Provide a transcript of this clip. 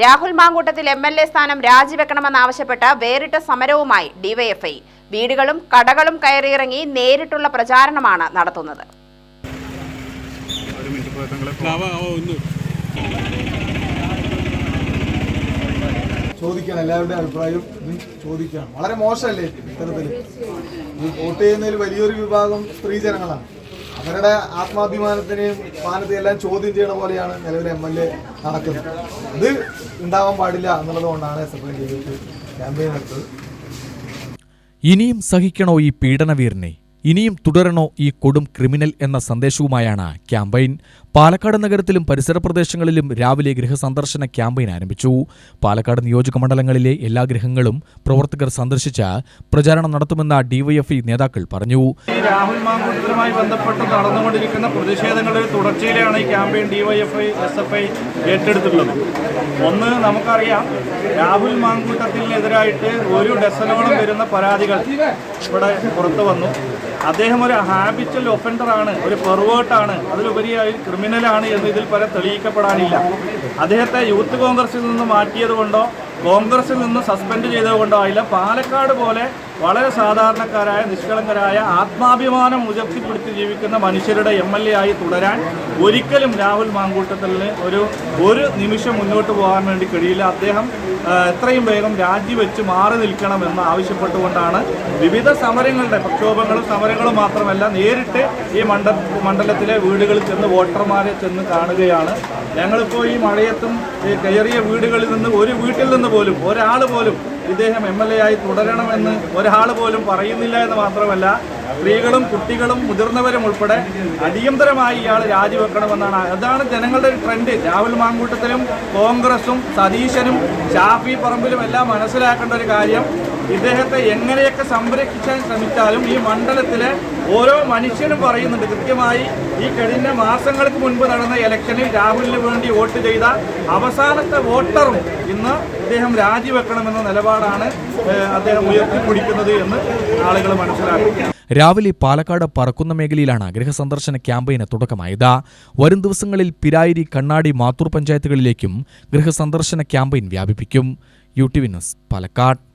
Rahul Mamkootathil M L A സ്ഥാനം രാജിവെക്കണമെന്നാവശ്യപ്പെട്ട് വേറിട്ട സമരവുമായി ഡിവൈഎഫ്ഐ. വീടുകളും കടകളും കയറിയിറങ്ങി നേരിട്ടുള്ള പ്രചാരണമാണ് നടത്തുന്നത്. ചോദിക്കാൻ എല്ലാവരുടെയും അഭിപ്രായം ചോദിക്കാം. വളരെ മോശമല്ലേ ഇത്തരത്തിൽ ഈ വോട്ട് ചെയ്യുന്നതിൽ വലിയൊരു വിഭാഗം സ്ത്രീജനങ്ങളാണ് അവരുടെ ആത്മാഭിമാനത്തിനെയും മാനത്തെയും എല്ലാം ചോദ്യം ചെയ്യണ പോലെയാണ് നിലവിലെ എം എൽ എ നടക്കുന്നത്. ഇത് ഉണ്ടാവാൻ പാടില്ല എന്നുള്ളത് കൊണ്ടാണ് എസ് എഫ് ഐ ക്യാമ്പയിൻ നടത്തുന്നത് ഇനിയും സഹിക്കണോ ഈ പീഡനവീരനെ? ഇനിയും തുടരണോ ഈ കൊടും ക്രിമിനൽ എന്ന സന്ദേശവുമായാണ് ക്യാമ്പയിൻ. പാലക്കാട് നഗരത്തിലും പരിസര പ്രദേശങ്ങളിലും രാവിലെ ഗൃഹസന്ദർശന ക്യാമ്പയിൻ ആരംഭിച്ചു. പാലക്കാട് നിയോജക മണ്ഡലങ്ങളിലെ എല്ലാ ഗൃഹങ്ങളും പ്രവർത്തകർ സന്ദർശിച്ച് പ്രചാരണം നടത്തുമെന്ന ഡിവൈഎഫ്ഐ നേതാക്കൾ പറഞ്ഞു. രാഹുൽ മാങ്കൂട്ടത്തിലുമായി ബന്ധപ്പെട്ട് നടന്നുകൊണ്ടിരിക്കുന്ന പ്രതിഷേധങ്ങളുടെ തുടർച്ചയിലാണ് ഈ campaign DYFI S F I ഏറ്റെടുത്തിട്ടുള്ളത്. ഒന്ന് നമുക്കറിയാം രാഹുൽ മാങ്കൂട്ടത്തിനെതിരായിട്ട് ഒരു ഡസനോളം വരുന്ന പരാതികൾ ഇവിടെ പുറത്തു വന്നു. അദ്ദേഹം ഒരു ഹാബിറ്റൽ ഒഫൻഡറാണ് ഒരു പെർവേർട്ടാണ് അതിലുപരിയായി ക്രിമിനലാണ് എന്ന് ഇതിൽ പല തെളിയിക്കപ്പെടാനില്ല. അദ്ദേഹത്തെ യൂത്ത് കോൺഗ്രസിൽ നിന്ന് മാറ്റിയത് കൊണ്ടോ കോൺഗ്രസിൽ നിന്ന് സസ്പെൻഡ് ചെയ്തതുകൊണ്ടോ ആയില്ല. പാലക്കാട് പോലെ വളരെ സാധാരണക്കാരായ നിഷ്കളങ്കരായ ആത്മാഭിമാനം ഉയർത്തിപ്പിടിച്ച് ജീവിക്കുന്ന മനുഷ്യരുടെ എം എൽ എ ആയി തുടരാൻ ഒരിക്കലും രാഹുൽ മാങ്കൂട്ടത്തലിന് ഒരു ഒരു നിമിഷം മുന്നോട്ട് പോകാൻ വേണ്ടി കഴിയില്ല. അദ്ദേഹം എത്രയും വേഗം രാജിവെച്ച് മാറി നിൽക്കണമെന്ന് ആവശ്യപ്പെട്ടുകൊണ്ടാണ് വിവിധ സമരങ്ങളുടെ പ്രക്ഷോഭങ്ങളും സമരങ്ങളും മാത്രമല്ല നേരിട്ട് ഈ മണ്ഡ മണ്ഡലത്തിലെ വീടുകളിൽ ചെന്ന് വോട്ടർമാരെ ചെന്ന് കാണുകയാണ്. ഞങ്ങളിപ്പോൾ ഈ മഴയത്തും കയറിയ വീടുകളിൽ നിന്ന് ഒരു വീട്ടിൽ നിന്ന് പോലും ഒരാൾ പോലും ഇദ്ദേഹം എം എൽ എ ആയി തുടരണമെന്ന് ഒരാൾ പോലും പറയുന്നില്ല എന്ന് മാത്രമല്ല സ്ത്രീകളും കുട്ടികളും മുതിർന്നവരും ഉൾപ്പെടെ അടിയന്തരമായി ഇയാൾ രാജിവെക്കണമെന്നാണ്. അതാണ് ജനങ്ങളുടെ ഒരു ട്രെൻഡ് രാഹുൽ മാങ്കൂട്ടത്തിലും കോൺഗ്രസും സതീശനും ഷാഫി പറമ്പിലും എല്ലാം മനസ്സിലാക്കേണ്ട ഒരു കാര്യം. ഇദ്ദേഹത്തെ എങ്ങനെയൊക്കെ സംരക്ഷിക്കാൻ ശ്രമിച്ചാലും ഈ മണ്ഡലത്തിലെ ഓരോ മനുഷ്യനും പറയുന്നുണ്ട് കൃത്യമായി ഈ കഴിഞ്ഞ മാസങ്ങൾക്ക് മുൻപ് നടന്ന ഇലക്ഷനിൽ രാഹുലിന് വേണ്ടി വോട്ട് ചെയ്ത അവസാനത്തെ വോട്ടറും ഇന്ന് അദ്ദേഹം രാജിവെക്കണമെന്ന നിലപാടാണ് അദ്ദേഹം ഉയർത്തിപ്പിടിക്കുന്നത് എന്ന് ആളുകൾ മനസ്സിലാക്കി രാവിലെ പാലക്കാട് പറക്കുന്ന മേഖലയിലാണ് ഗൃഹസന്ദർശന ക്യാമ്പയിന് തുടക്കമായത്. വരും ദിവസങ്ങളിൽ പിരായിരി കണ്ണാടി മാത്തൂർ പഞ്ചായത്തുകളിലേക്കും ഗൃഹസന്ദർശന ക്യാമ്പയിൻ വ്യാപിപ്പിക്കും. U T news Palakkad.